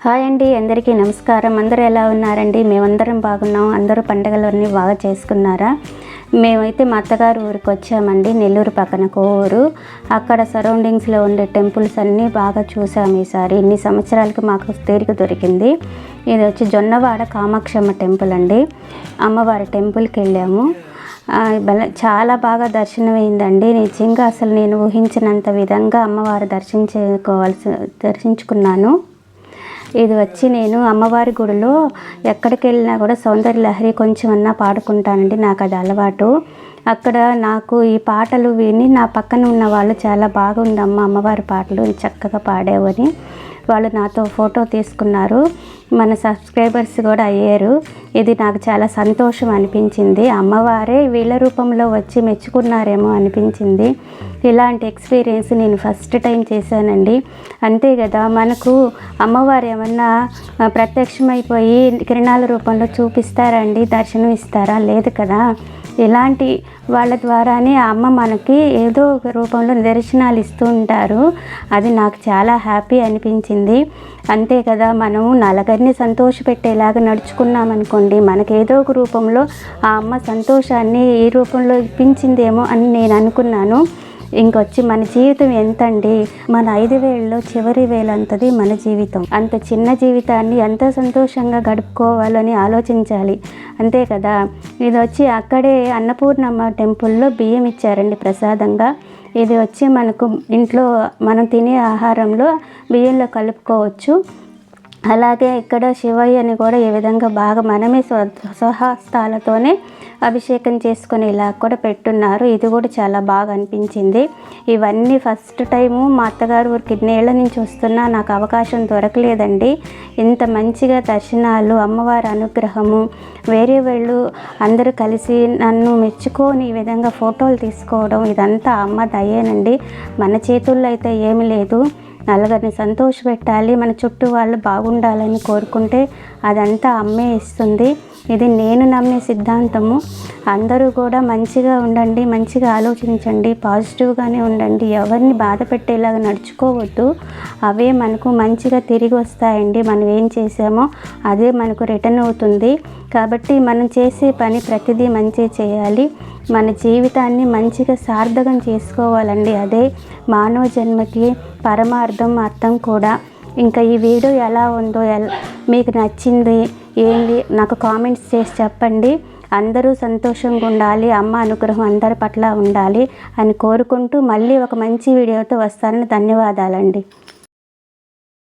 Hi అండి అందరికీ నమస్కారం. అందరూ ఎలా ఉన్నారండి? మేమందరం బాగున్నాం. అందరూ పండగలన్నీ బాగా చేసుకున్నారా? మేమైతే మా అత్తగారు ఊరికి వచ్చామండి నెల్లూరు పక్కన కోవూరు. అక్కడ సరౌండింగ్స్లో ఉండే టెంపుల్స్ అన్నీ బాగా చూసాము ఈసారి. ఇన్ని సంవత్సరాలకి మాకు తీరిక దొరికింది. ఇది వచ్చి జొన్నవాడ కామాక్షమ్మ టెంపుల్ అండి. అమ్మవారి టెంపుల్కి వెళ్ళాము. చాలా బాగా దర్శనమైందండి. నిజంగా అసలు నేను ఊహించినంత విధంగా అమ్మవారు దర్శించుకోవాల్సి దర్శించుకున్నాను. ఇది వచ్చి నేను అమ్మవారి గుడిలో ఎక్కడికి వెళ్ళినా కూడా సౌందర్య లహరి కొంచెం అన్నా పాడుకుంటానండి నాకు అది అలవాటు. అక్కడ నాకు ఈ పాటలు విని నా పక్కన ఉన్న వాళ్ళు చాలా బాగుందమ్మా అమ్మవారి పాటలు చక్కగా పాడేవని వాళ్ళు నాతో ఫోటో తీసుకున్నారు. మన సబ్స్క్రైబర్స్ కూడా అయ్యారు. ఇది నాకు చాలా సంతోషం అనిపించింది. అమ్మవారే వీళ్ళ రూపంలో వచ్చి మెచ్చుకున్నారేమో అనిపించింది. ఇలాంటి ఎక్స్పీరియన్స్ నేను ఫస్ట్ టైం చేశానండి. అంతే కదా మనకు అమ్మవారు ఏమన్నా ప్రత్యక్షమైపోయి కిరణాల రూపంలో చూపిస్తారా అండి? దర్శనం ఇస్తారా లేదు కదా. ఇలాంటి వాళ్ళ ద్వారానే ఆ అమ్మ మనకి ఏదో ఒక రూపంలో దర్శనాలు ఇస్తూ ఉంటారు. అది నాకు చాలా హ్యాపీ అనిపించింది. అంతే కదా మనము నలగరిని సంతోషపెట్టేలాగా నడుచుకున్నాం అనుకోండి మనకి ఏదో ఒక రూపంలో ఆ అమ్మ సంతోషాన్ని ఈ రూపంలో ఇప్పించిందేమో అని నేను అనుకున్నాను. ఇంకొచ్చి మన జీవితం ఎంతండి? మన ఐదు వేలలో చివరి వేలంతది మన జీవితం. అంత చిన్న జీవితాన్ని ఎంత సంతోషంగా గడుపుకోవాలని ఆలోచించాలి. అంతే కదా? ఇది వచ్చి అక్కడే అన్నపూర్ణమ్మ టెంపుల్లో బియ్యం ఇచ్చారండి ప్రసాదంగా. ఇది వచ్చి మనకు ఇంట్లో మనం తినే ఆహారంలో బియ్యంలో కలుపుకోవచ్చు. అలాగే ఇక్కడ శివయ్యని కూడా ఈ విధంగా బాగా మనమే స్వ స్వహస్తాలతోనే అభిషేకం చేసుకునేలా కూడా పెట్టున్నారు. ఇది కూడా చాలా బాగా అనిపించింది. ఇవన్నీ ఫస్ట్ టైము మా అత్తగారు ఊరికి ఇన్నేళ్ళ నుంచి వస్తున్నా నాకు అవకాశం దొరకలేదండి. ఇంత మంచిగా దర్శనాలు అమ్మవారి అనుగ్రహము వేరే వాళ్ళు అందరూ కలిసి నన్ను మెచ్చుకొని ఈ విధంగా ఫోటోలు తీసుకోవడం ఇదంతా అమ్మ దయేనండి. మన చేతుల్లో అయితే ఏమీ లేదు. నలుగురిని సంతోషపెట్టాలి మన చుట్టూ వాళ్ళు బాగుండాలని కోరుకుంటే అదంతా అమ్మే ఇస్తుంది. ఇది నేను నమ్మే సిద్ధాంతము. అందరూ కూడా మంచిగా ఉండండి మంచిగా ఆలోచించండి పాజిటివ్గానే ఉండండి. ఎవరిని బాధ పెట్టేలాగా నడుచుకోవద్దు. అవే మనకు మంచిగా తిరిగి వస్తాయండి. మనం ఏం చేసామో అదే మనకు రిటర్న్ అవుతుంది. కాబట్టి మనం చేసే పని ప్రతిదీ మంచి చేయాలి. మన జీవితాన్ని మంచిగా సార్థకం చేసుకోవాలండి. అదే మానవ జన్మకి పరమార్థం అర్థం కూడా. ఇంకా ఈ వీడియో ఎలా ఉందో ఎలా మీకు నచ్చింది ఏంది నాకు కామెంట్స్ చేసి చెప్పండి. అందరూ సంతోషంగా ఉండాలి. అమ్మ అనుగ్రహం అందరి పట్ల ఉండాలి అని కోరుకుంటూ మళ్ళీ ఒక మంచి వీడియోతో వస్తానని ధన్యవాదాలండి.